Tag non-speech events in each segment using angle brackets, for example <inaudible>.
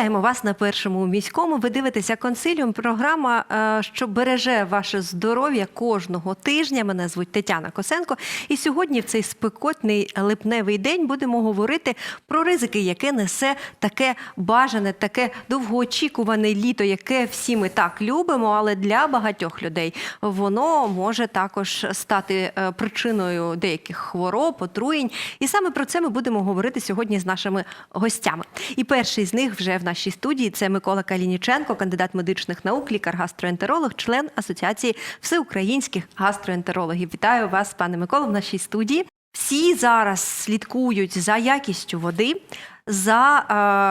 Вітаємо вас на першому міському. Ви дивитеся консиліум. Програма, е, що береже ваше здоров'я кожного тижня. Мене звуть Тетяна Косенко. І сьогодні, в цей спекотний липневий день, будемо говорити про ризики, яке несе таке бажане, таке довгоочікуване літо, яке всі ми так любимо, але для багатьох людей воно може також стати е, причиною деяких хвороб, отруєнь. І саме про це ми будемо говорити сьогодні з нашими гостями. І перший з них вже в нашій студії це Микола Калініченко, кандидат медичних наук, лікар-гастроентеролог, член Асоціації всеукраїнських гастроентерологів. Вітаю вас, пане Миколо, в нашій студії. Всі зараз слідкують за якістю води. За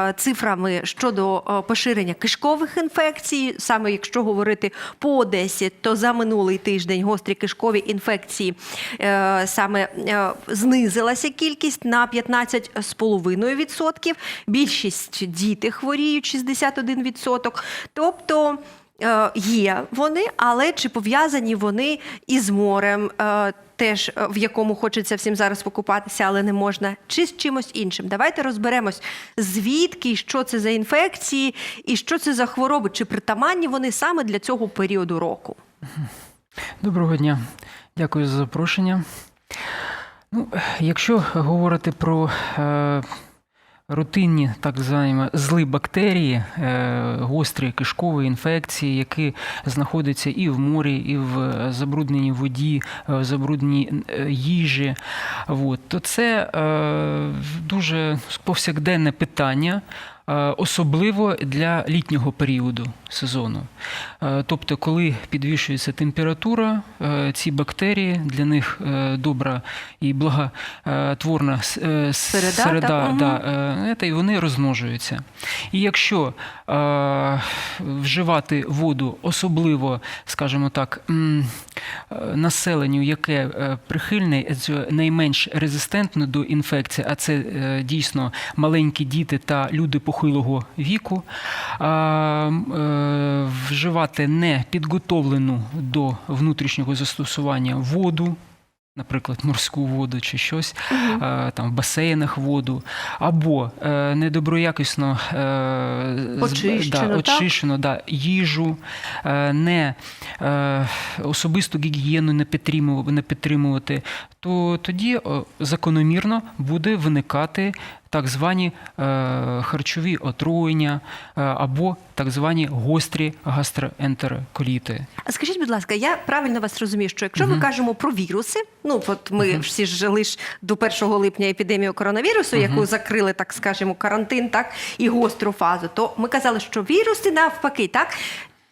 е, цифрами щодо е, поширення кишкових інфекцій, саме якщо говорити по Одесі, то за минулий тиждень гострі кишкові інфекції е, саме знизилася кількість на 15,5%. Більшість діти хворіють 61%. Тобто є вони, але чи пов'язані вони із морем? е, Теж е, в якому хочеться всім зараз покупатися, але не можна, чи з чимось іншим. Давайте розберемось, звідки, що це за інфекції і що це за хвороби, чи притаманні вони саме для цього періоду року. Доброго дня, дякую за запрошення. Ну, якщо говорити про е, рутинні так звані зли бактерії, е, гострі кишкові інфекції, які знаходяться і в морі, і в забрудненій воді, е, в забрудненій е, їжі, от, то це дуже повсякденне питання. Особливо для літнього періоду сезону. Е, Тобто, коли підвищується температура, е, ці бактерії для них е, добра і благотворна Середа, середа да, і вони розмножуються. І якщо вживати воду, особливо, скажімо так, населенню, яке прихильне, найменш резистентне до інфекції, а це дійсно маленькі діти та люди похилого віку, е, вживати не підготовлену до внутрішнього застосування воду. Наприклад, морську воду чи щось, е, там в басейнах воду, або е, недоброякісно е, Очищено, да, очищено да, їжу, не особисту гігієну не підтримувати, не підтримувати, то тоді закономірно буде виникати так звані е, харчові отруєння е, або так звані гострі гастроентероколіти. А скажіть, будь ласка, я правильно вас розумію, що якщо ми кажемо про віруси, ну от ми всі ж жили ж до 1 липня епідемію коронавірусу, яку закрили, так скажемо, карантин, так і гостру фазу, то ми казали, що віруси навпаки, так.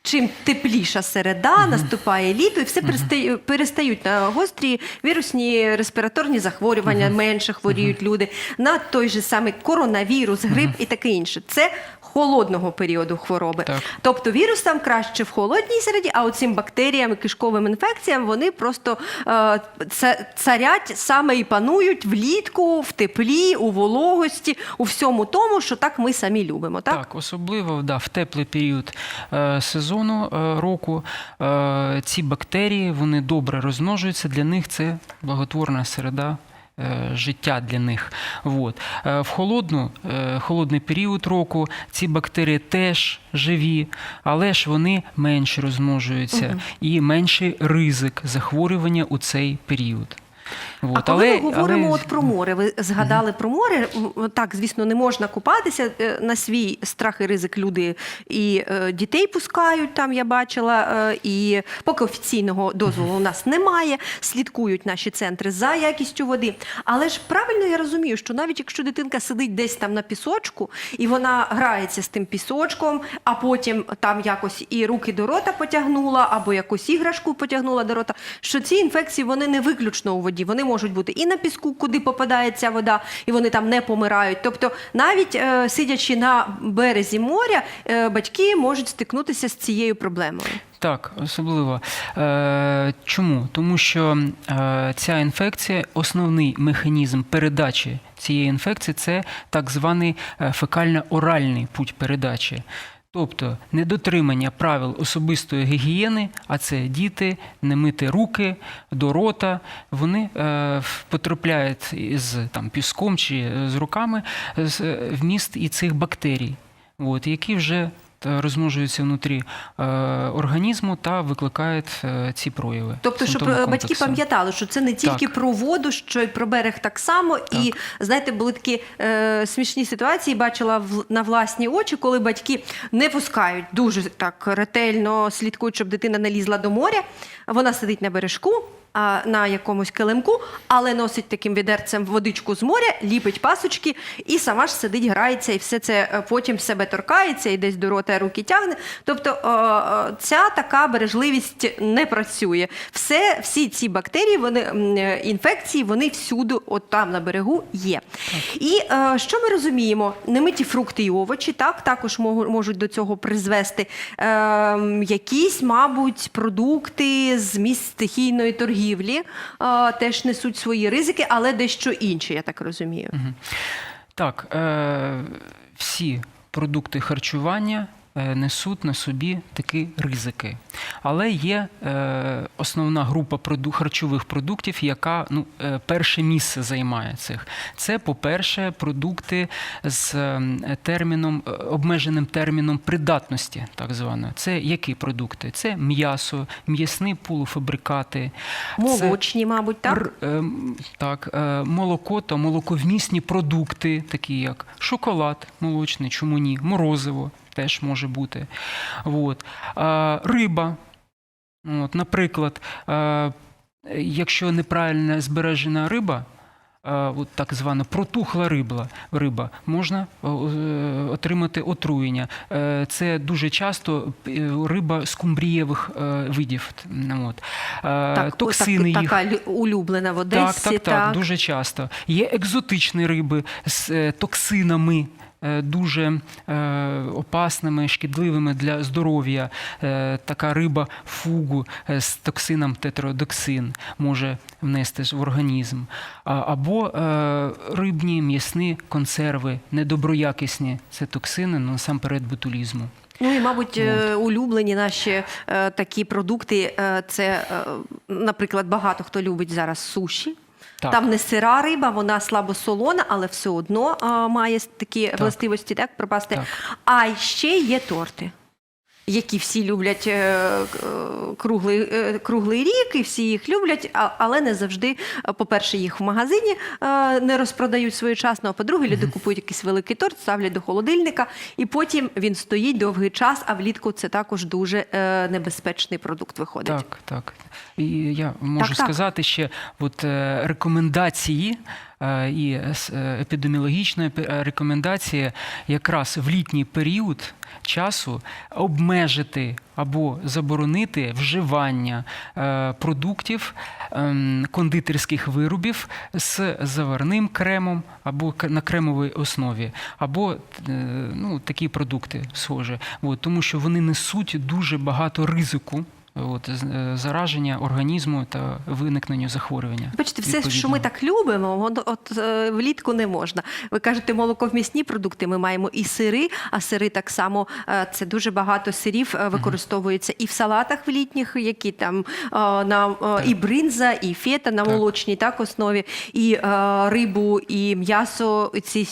Чим тепліша середа, наступає літо, і все перестаю- перестають на гострі вірусні респіраторні захворювання, менше хворіють люди, на той же самий коронавірус, грип і таке інше. Це холодного періоду хвороби. Так. Тобто вірусам краще в холодній середі, а оцим бактеріям кишковим інфекціям вони просто е, царять саме і панують влітку, в теплі, у вологості, у всьому тому, що так ми самі любимо. Так, Так, особливо да, в теплий період е, сезону е, року е, ці бактерії вони добре розмножуються. Для них це благотворна середа. Е, Життя для них. Вот. Е, В холодну, е, холодний період року ці бактерії теж живі, але ж вони менше розмножуються і менший ризик захворювання у цей період. А Вот. коли ми говоримо але- от про море, ви згадали про море. Так, звісно, не можна купатися е, на свій страх і ризик. Люди і е, дітей пускають там. Я бачила, е, і поки офіційного дозволу у нас немає. Слідкують наші центри за якістю води. Але ж правильно я розумію, що навіть якщо дитинка сидить десь там на пісочку, і вона грається з тим пісочком, а потім там якось і руки до рота потягнула, або якусь іграшку потягнула до рота, що ці інфекції вони не виключно у воді. Вони можуть бути і на піску, куди попадає ця вода, і вони там не помирають. Тобто, навіть е, сидячи на березі моря, е, батьки можуть стикнутися з цією проблемою. Так, особливо. Е, чому? Тому що е, ця інфекція, основний механізм передачі цієї інфекції це так званий е, фекально-оральний путь передачі. Тобто недотримання правил особистої гігієни, а це діти, не мити руки до рота, вони е, потрапляють із там, піском чи з руками з- в міст і цих бактерій. от, які вже та, розмножуються внутрі е, організму та викликають е, ці прояви. Тобто, щоб е, батьки пам'ятали, що це не тільки Так. про воду, що й про берег так само. І знаєте, були такі е, смішні ситуації, бачила в, на власні очі, коли батьки не пускають дуже так ретельно слідкують, щоб дитина не лізла до моря. Вона сидить на бережку. А, На якомусь килимку, але носить таким відерцем водичку з моря, ліпить пасочки і сама ж сидить, грається, і все це е, потім в себе торкається і десь до рота руки тягне. Тобто е, е, ця така бережливість не працює. Все, всі ці бактерії, вони інфекції, вони всюди, от там на берегу є. І е, що ми розуміємо? Немиті фрукти і овочі, так також можуть до цього призвести е, якісь, мабуть, продукти з місць стихійної торгівлі е, теж несуть свої ризики, але дещо інше, я так розумію. Так, е, всі продукти харчування несуть на собі такі ризики. Але є е, основна група харчових продуктів, яка ну, е, перше місце займає цих. Це, по-перше, продукти з е, терміном, е, обмеженим терміном придатності, так звано. Це які продукти? Це м'ясо, м'ясні полуфабрикати. це- Молочні, мабуть, так? Так, е, молоко та молоковмісні продукти, такі як шоколад молочний, чому ні, морозиво теж може бути. От. Риба. От, наприклад, якщо неправильно збережена риба, от так звана протухла риба, риба можна отримати отруєння. Е, Це дуже часто е, риба скумбрієвих е, видів. От. Так, Токсини так, їх. така улюблена в Одесі. Так, так, так, дуже часто. Є екзотичні риби з токсинами. Е, Дуже е, опасними, шкідливими для здоров'я. Е, така риба фугу з токсином тетродоксин може внести в організм. Або рибні м'ясні консерви, недоброякісні. Це токсини, насамперед ботулізму. Ну і, мабуть, е, улюблені наші такі продукти. Це, наприклад, багато хто любить зараз суші. Так. Там не сира риба, вона слабо солона, але все одно а, має такі властивості, так, пропасти. Так. А ще є торти. Які всі люблять е, е, круглий, е, круглий рік, і всі їх люблять, а- але не завжди, по-перше, їх в магазині не розпродають своєчасно. А по-друге, люди купують якийсь великий торт, ставлять до холодильника, і потім він стоїть довгий час, а влітку це також дуже небезпечний продукт виходить. Так, так. І я можу Так, так. сказати ще от, рекомендації і с- е, епідеміологічні е, рекомендації якраз в літній період часу обмежити або заборонити вживання е, продуктів ем, кондитерських виробів з заварним кремом або на кремовій основі, або е, ну, такі продукти схожі. От, тому що вони несуть дуже багато ризику от, е, зараження організму та виникнення захворювання. Бачите, все, що ми так любимо, воно от е, влітку не можна. Ви кажете, молоковмісні продукти. Ми маємо і сири, а сири так само е, це дуже багато сирів використовується і в салатах в літніх, які там на і бринза, і фета на молочній так основі, і рибу, і м'ясо. Ці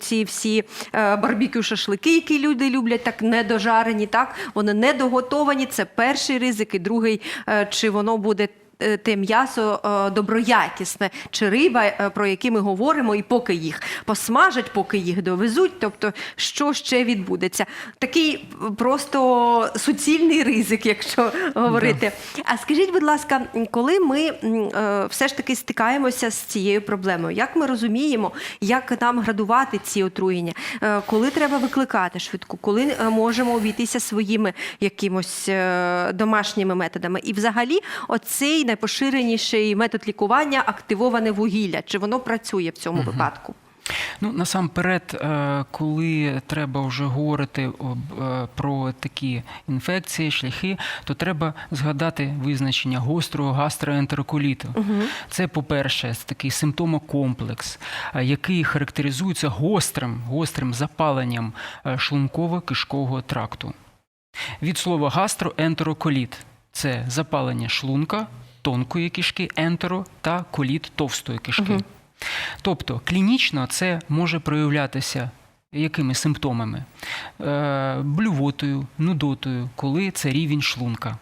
ці всі барбекю шашлики, які люди люблять, так недожарені, так вони недоготовані. Це перший ризик, і другий, е, чи воно буде те м'ясо е, доброякісне, чи риба, е, про які ми говоримо, і поки їх посмажать, поки їх довезуть. Тобто, що ще відбудеться? Такий е, просто суцільний ризик, якщо говорити. А скажіть, будь ласка, коли ми е, все ж таки стикаємося з цією проблемою, як ми розуміємо, як нам градувати ці отруєння, Е, коли треба викликати швидку, коли е, можемо обійтися своїми якимось е, домашніми методами, і взагалі, оцей найпоширеніший метод лікування активоване вугілля. Чи воно працює в цьому випадку? Ну, насамперед, е, коли треба вже говорити е, про такі інфекції, шляхи, то треба згадати визначення гострого гастроентероколіту. Це, по-перше, такий симптомокомплекс, е, який характеризується гострим, гострим запаленням шлунково-кишкового тракту. Від слова гастроентероколіт це запалення шлунка, тонкої кишки, ентеро та коліт товстої кишки. Тобто клінічно це може проявлятися Якими симптомами? Е, блювотою, нудотою, коли це рівень шлунка.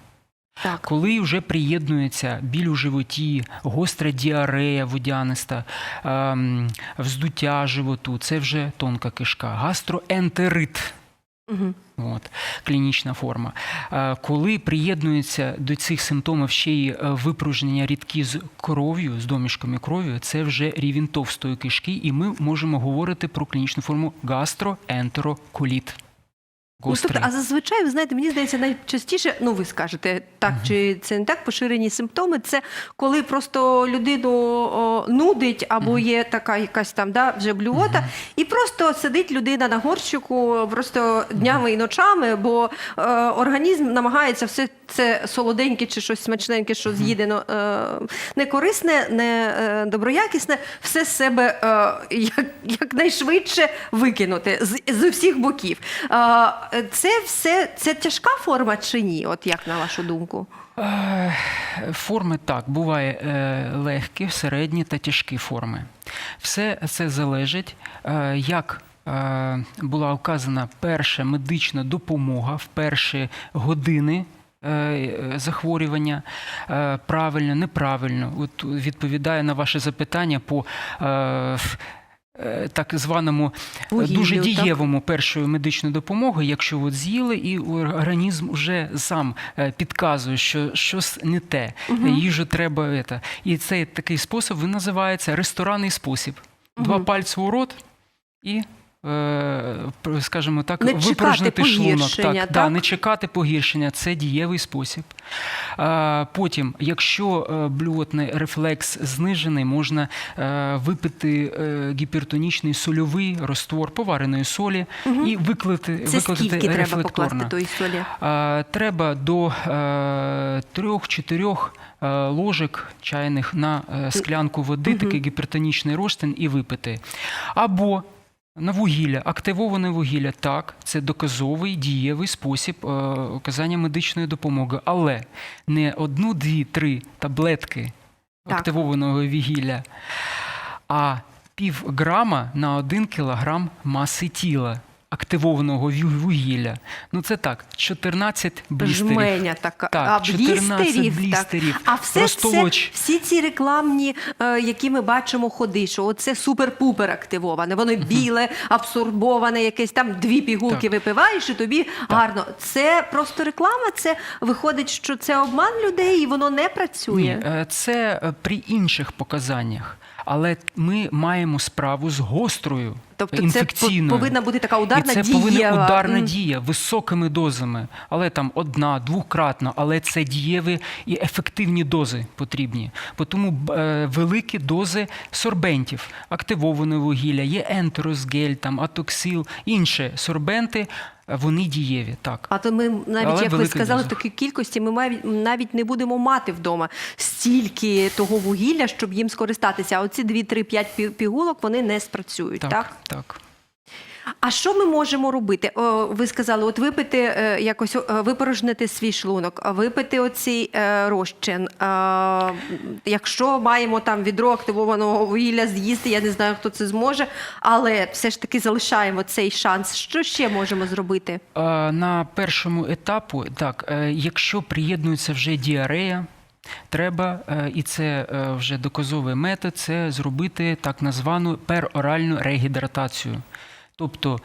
Так. Коли вже приєднується біль у животі, гостра діарея водяниста, ем, вздуття животу, це вже тонка кишка, гастроентерит. Угу. От, клінічна форма. Е, Коли приєднується до цих симптомів ще й е, випружнення рідкі з кров'ю, з домішками кров'ю, це вже рівень товстої кишки, і ми можемо говорити про клінічну форму гастроентероколіт. Ну, тобто, Гострий. а зазвичай, ви знаєте, мені здається, найчастіше, ну ви скажете, так чи це не так, поширені симптоми, це коли просто людину о, нудить, або є така якась там да, вже блювота, і просто сидить людина на горщику просто днями і ночами, бо е, організм намагається все це солоденьке чи щось смачненьке, що з'їдено, е, не корисне, не е, доброякісне, все з себе е, як, якнайшвидше викинути з, з усіх боків. Це все це тяжка форма чи ні? От як на вашу думку? Форми так, буває легкі, середні та тяжкі форми. Все це залежить, як була оказана перша медична допомога в перші години. Е, Захворювання е, правильно, неправильно. От відповідає на ваше запитання по е, так званому Вугіллю, дуже так? дієвому першої медичної допомоги, якщо от з'їли, і організм вже сам підказує, що щось не те, їжу треба. Это. І цей такий спосіб він називається ресторанний спосіб. Два Мгм. пальці у рот і. Е, Скажімо так, Не випорожнити шлунок. погіршення, Так, Да, не чекати погіршення це дієвий спосіб. Потім, якщо е, блювотний рефлекс знижений, можна е, випити е, гіпертонічний сольовий розтвор повареної солі і виклати, Це виклати скільки треба покласти тої солі? Треба до е, трьох-чотирьох е, ложок чайних на е, склянку води, такий гіпертонічний розчин, і випити. Або на вугілля, активоване вугілля, так, це доказовий дієвий спосіб е, оказання медичної допомоги, але не одну, дві, три таблетки Так. активованого вугілля, а пів грама на один кілограм маси тіла активованого вугілля. Ну це так, 14 блістерів. Жменя така. Так, а 14 блістерів, блістерів. Так. А все це, всі ці рекламні, е, які ми бачимо ходи, що оце супер-пупер активоване, воно біле, абсорбоване, якесь там дві пігулки Так. випиваєш, і тобі гарно. Це просто реклама, це виходить, що це обман людей, і воно не працює. Ні, е, це е, при інших показаннях. Але ми маємо справу з гострою Тобто це повинна бути така ударна І це повинна ударна дія високими дозами, але там одна, двократна, але це дієві і ефективні дози потрібні. Тому е, великі дози сорбентів, активоване вугілля, є ентеросгель, там атоксил, інші сорбенти, вони дієві. Так. А то ми навіть, Але як ви сказали, в дозах. такій кількості ми навіть не будемо мати вдома стільки того вугілля, щоб їм скористатися. А оці 2-3-5 пі- пігулок вони не спрацюють. Так, Так, так. А що ми можемо робити? О, ви сказали, от випити е, якось випорожнити свій шлунок, випити оцей е, розчин. Е, якщо маємо там відро активованого вугілля з'їсти, я не знаю, хто це зможе, але все ж таки залишаємо цей шанс. Що ще можемо зробити? На першому етапу, так, е, якщо приєднується вже діарея, треба, е, і це е, вже доказовий метод, це зробити так звану пероральну регідратацію. Тобто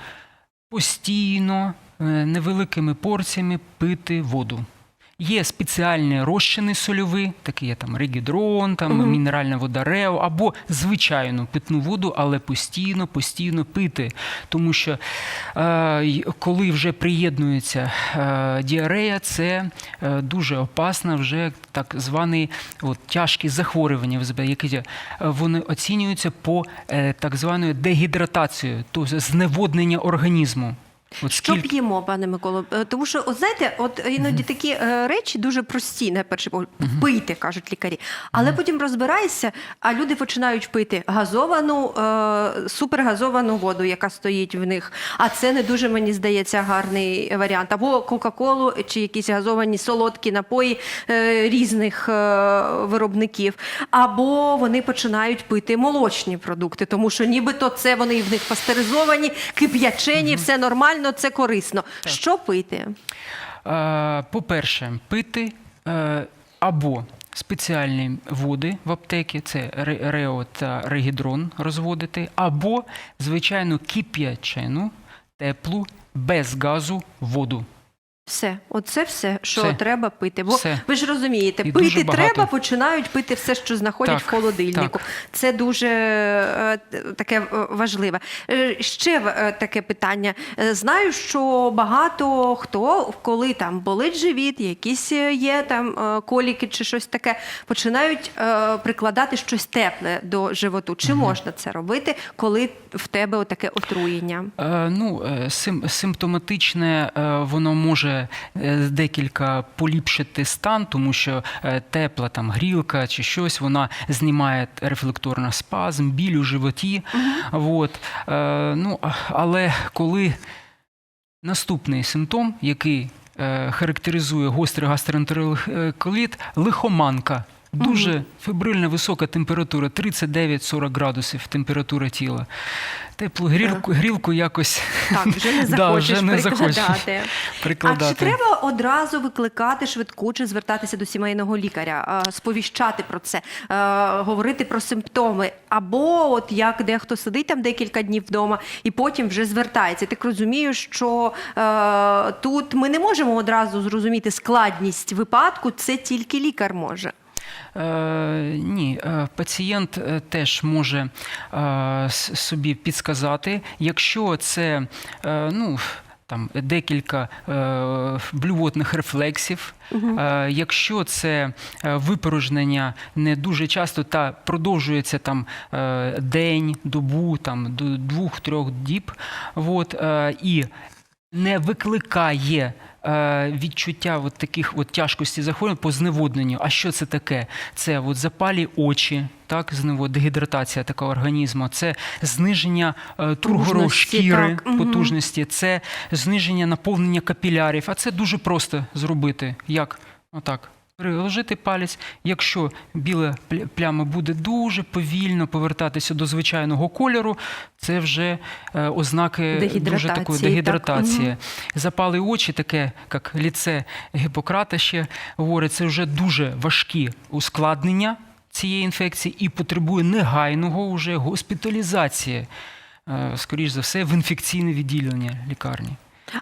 постійно, е, невеликими порціями пити воду. Є спеціальні розчини сольові, такі є там регідрон, там Мгм. мінеральна вода Рео, або звичайну питну воду, але постійно, постійно пити. Тому що е, коли вже приєднується е, діарея, це е, дуже опасно, вже так званий от, тяжкі захворювання, ВЗБ, які е, вони оцінюються по е, так званою дегідратацією, тобто зневоднення організму. От Що скільки- п'ємо, пане Миколо? Е, Тому що, от знаєте, от іноді такі е, речі дуже прості, на перший погляд. Пийте, кажуть лікарі. Але потім розбираєшся, а люди починають пити газовану, е, супергазовану воду, яка стоїть в них. А це не дуже, мені здається, гарний варіант. Або Кока-Колу чи якісь газовані солодкі напої е, різних е, виробників. Або вони починають пити молочні продукти, тому що нібито це вони в них пастеризовані, кип'ячені, все нормально, це корисно. Що пити? Е, По-перше, пити е, або спеціальні води в аптеки, це ре- рео та регідрон розводити, або звичайну кип'ячену, теплу, без газу воду. Все, оце все, що Все. треба пити. Бо Все. ви ж розумієте, І дуже пити багато. треба, починають пити все, що знаходять Так, в холодильнику. так. Це дуже е, таке е, важливе. Е, Ще е, таке питання. Е, Знаю, що багато хто, коли там болить живіт, якісь е, є там е, коліки чи щось таке, починають е, прикладати щось тепле до животу. Чи можна це робити, коли в тебе отаке отруєння? Е, Ну, е, сим, симптоматичне е, воно може е, декілька поліпшити стан, тому що е, тепла там грілка чи щось, вона знімає рефлекторно спазм, біль у животі. Вот. Е, Ну, але коли наступний симптом, який е, характеризує гострий гастроентероколіт, лихоманка. Дуже фебрильна висока температура, 39-40 градусів температура тіла. Теплу грілку, грілку якось Так, вже не <laughs> Да, вже не захочеш прикладати. прикладати. А чи треба одразу викликати швидку чи звертатися до сімейного лікаря, сповіщати про це, говорити про симптоми? Або от як дехто сидить там декілька днів вдома і потім вже звертається. Так розумію, що тут ми не можемо одразу зрозуміти складність випадку, це тільки лікар може. Е, ні, е, пацієнт е, теж може собі підсказати, якщо це ну, там, декілька е, блювотних рефлексів, е, якщо це випорожнення не дуже часто та продовжується там е, день, добу, там, до двох-трьох діб, от, е, і не викликає е, відчуття от таких от тяжкості захворювань по зневодненню. А що це таке? Це от запалі очі, так, зневод, дегідратація такого організму, це зниження е, тургору шкіри, так, потужності, це зниження наповнення капілярів. А це дуже просто зробити. Як? Отак. Приложити палець, якщо біла пля- пляма буде дуже повільно повертатися до звичайного кольору, це вже е, ознаки дуже Дегідратації, такої так. дегідратації. Запали очі, таке, як ліце Гіппократа ще говорить, це вже дуже важкі ускладнення цієї інфекції і потребує негайного уже госпіталізації, е, скоріш за все, в інфекційне відділення лікарні.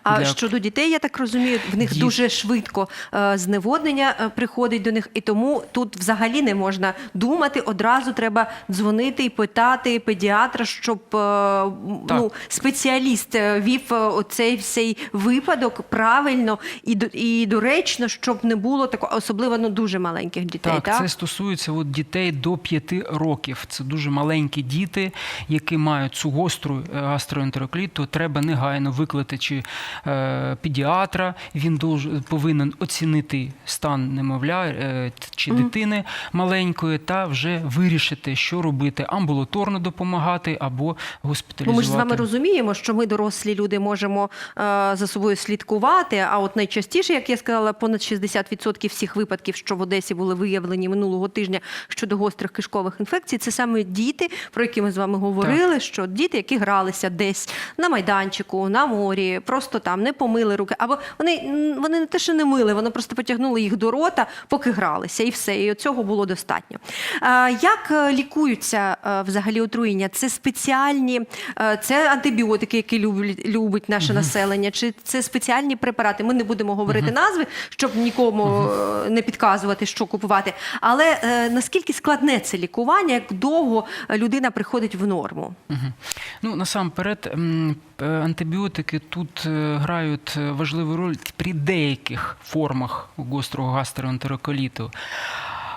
А Для- щодо дітей, я так розумію, в них Діт- дуже швидко е, зневоднення е, приходить до них, і тому тут взагалі не можна думати. Одразу треба дзвонити і питати педіатра, щоб е, ну, спеціаліст е, вів е, оцей всей випадок правильно і, і доречно, щоб не було такого, особливо ну, дуже маленьких дітей. Так, Так, це стосується от дітей до 5 років. Це дуже маленькі діти, які мають цю гостру е, то треба негайно викликати чи педіатра. Він повинен оцінити стан немовля е, чи дитини маленької, та вже вирішити, що робити: амбулаторно допомагати або Ну, госпіталізувати. ми ж з вами розуміємо, що ми, дорослі люди, можемо е, за собою слідкувати. А от найчастіше, як я сказала, понад 60% всіх випадків, що в Одесі були виявлені минулого тижня щодо гострих кишкових інфекцій, це саме діти, про які ми з вами говорили. Що діти, які гралися десь на майданчику, на морі, просто там не помили руки, або вони, вони не те, що не мили, вони просто потягнули їх до рота, поки гралися, і все. І цього було достатньо. Як е, лікуються е, взагалі отруєння? Це спеціальні, е, це антибіотики, які любить наше населення, чи це спеціальні препарати? Ми не будемо говорити назви, щоб нікому не підказувати, що купувати. Але наскільки складне це лікування, як довго людина приходить в норму? Мгм. Ну, насамперед, антибіотики тут е, грають е, важливу роль при деяких формах гострого гастроентероколіту.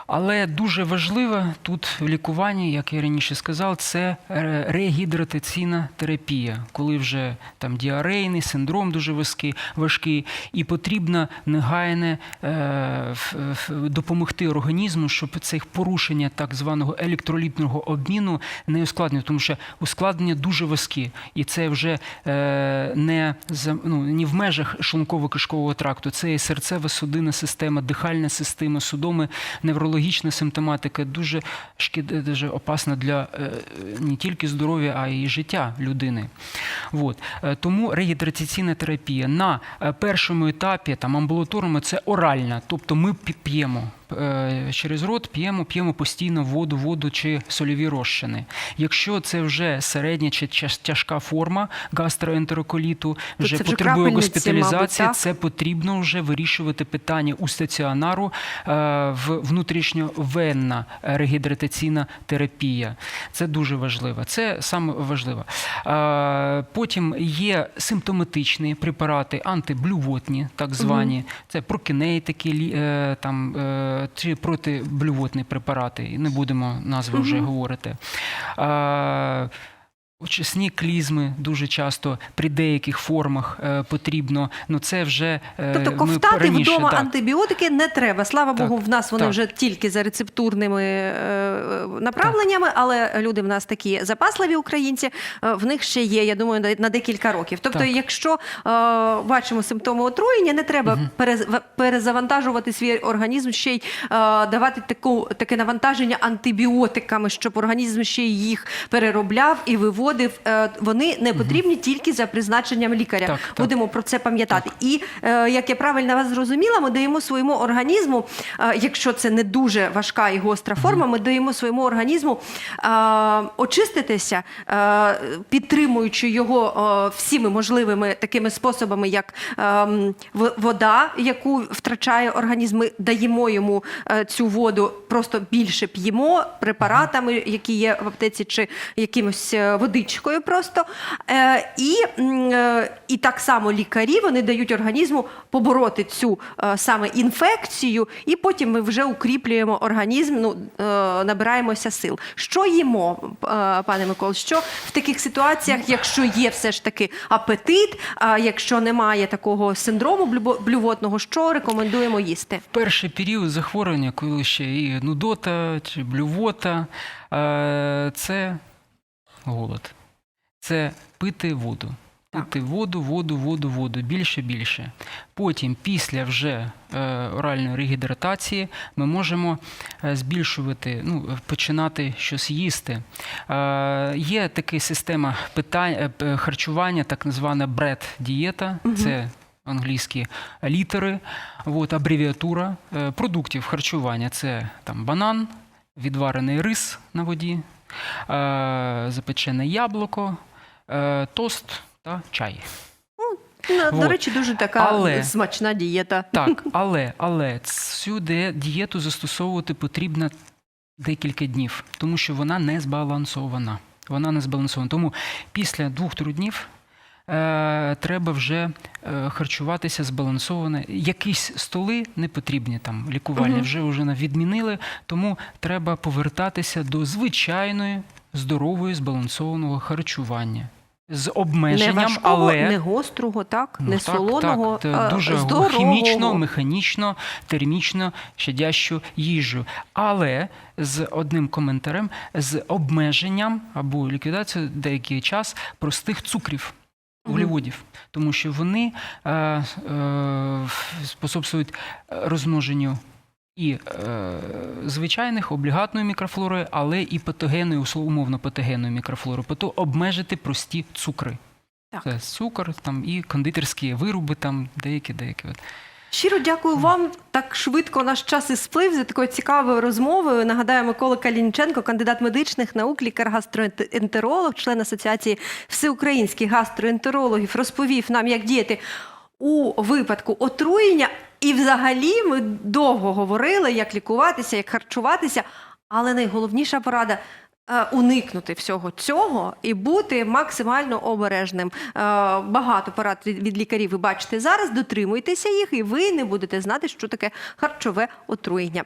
Але дуже важливо тут в лікуванні, як я раніше сказав, це е, регідратаційна терапія, коли вже там діарейний синдром дуже важкий, важкий і потрібно негайне допомогти організму, щоб цих порушення так званого електролітного обміну не ускладнював, тому що ускладнення дуже важкі, і це вже е, не ну не в межах шлунково-кишкового тракту. Це і серцево-судинна система, дихальна система, судоми, неврологічна симптоматика дуже шкід, дуже опасна для е, не тільки здоров'я, а й життя людини. От. Е, Тому регідратаційна терапія на е, першому етапі, там амбулаторному, це оральна, тобто ми п'ємо. Е, Через рот п'ємо, п'ємо постійно воду, воду чи сольові розчини. Якщо це вже середня чи тяжка форма гастроентероколіту, вже потребує госпіталізації, мабуть, це потрібно вже вирішувати питання у стаціонару е, в внутрішньовенна регідратаційна терапія. Це дуже важливо. Це саме важливо. Е, Потім є симптоматичні препарати, антиблювотні, так звані. Це е, там, чи протиблювотні препарати. Не будемо назви вже говорити. Очисні клізми дуже часто при деяких формах е, потрібно. Ну це вже е, Тобто ми ковтати раніше, вдома так. антибіотики не треба. Слава Так, Богу, в нас вони так. вже тільки за рецептурними е, направленнями, але люди в нас такі запасливі українці. е, В них ще є, я думаю, на- на декілька років. Тобто, Так. якщо е, бачимо симптоми отруєння, не треба перез- перезавантажувати свій організм, ще й е, давати таку таке навантаження антибіотиками, щоб організм ще й їх переробляв і виводив. Е, Вони не потрібні тільки за призначенням лікаря. Так, так. Будемо про це пам'ятати. І е, як я правильно вас зрозуміла, ми даємо своєму організму, е, якщо це не дуже важка і гостра форма, ми даємо своєму організму очиститися, підтримуючи його всіми можливими такими способами, як вода, яку втрачає організм. Ми даємо йому цю воду, просто більше п'ємо препаратами, які є в аптеці, чи якимось е, водичкою просто. Е, І, е, і так само лікарі вони дають організму побороти цю е, саме інфекцію, і потім ми вже укріплюємо організм, ну, набираємося сил. Що їмо, пане Микол? Що в таких ситуаціях, якщо є все ж таки апетит, а якщо немає такого синдрому блювотного, що рекомендуємо їсти? Перший період захворювання, коли ще і нудота чи блювота, це голод. Це пити воду. Пити воду, воду, воду, воду, більше, більше. Потім, після вже е, оральної регідратації, ми можемо е, збільшувати, ну, починати щось їсти. Е, є така система питань, е, харчування, так звана бред-дієта. Це англійські літери, от, абревіатура е, продуктів харчування. Це там банан, відварений рис на воді, е, запечене яблуко, е, тост та чай. Ну, До речі, дуже така Але- смачна дієта. Так, <laughs> але, але цю дієту застосовувати потрібно декілька днів, тому що вона не збалансована. Вона не збалансована. Тому після двох-трьох днів е, треба вже е, харчуватися збалансовано. Якісь столи не потрібні там лікувальні, Мгм. вже вже відмінили, тому треба повертатися до звичайної здорової збалансованого харчування. З Не важкого, але не гострого, так, Ну, не так, солоного, так, а дуже здорового. хімічно, механічно, термічно щадящу їжу. Але з одним коментарем, з обмеженням або ліквідацією деякий час простих цукрів. Мгм. Вуглеводів, тому що вони е, е, способствують розмноженню і е, звичайних облігатної мікрофлори, але і патогенної, умовно патогенної мікрофлори, тобто обмежити прості цукри. Так. Це цукор, там і кондитерські вироби, там деякі деякі. Щиро дякую вам. Так швидко наш час і сплив за такою цікавою розмовою. Нагадаю, Микола Калінченко, кандидат медичних наук, лікар-гастроентеролог, член Асоціації всеукраїнських гастроентерологів, розповів нам, як діяти у випадку отруєння. І взагалі ми довго говорили, як лікуватися, як харчуватися. Але найголовніша порада уникнути всього цього і бути максимально обережним. Е, Багато порад від лікарів ви бачите зараз. Дотримуйтеся їх, і ви не будете знати, що таке харчове отруєння.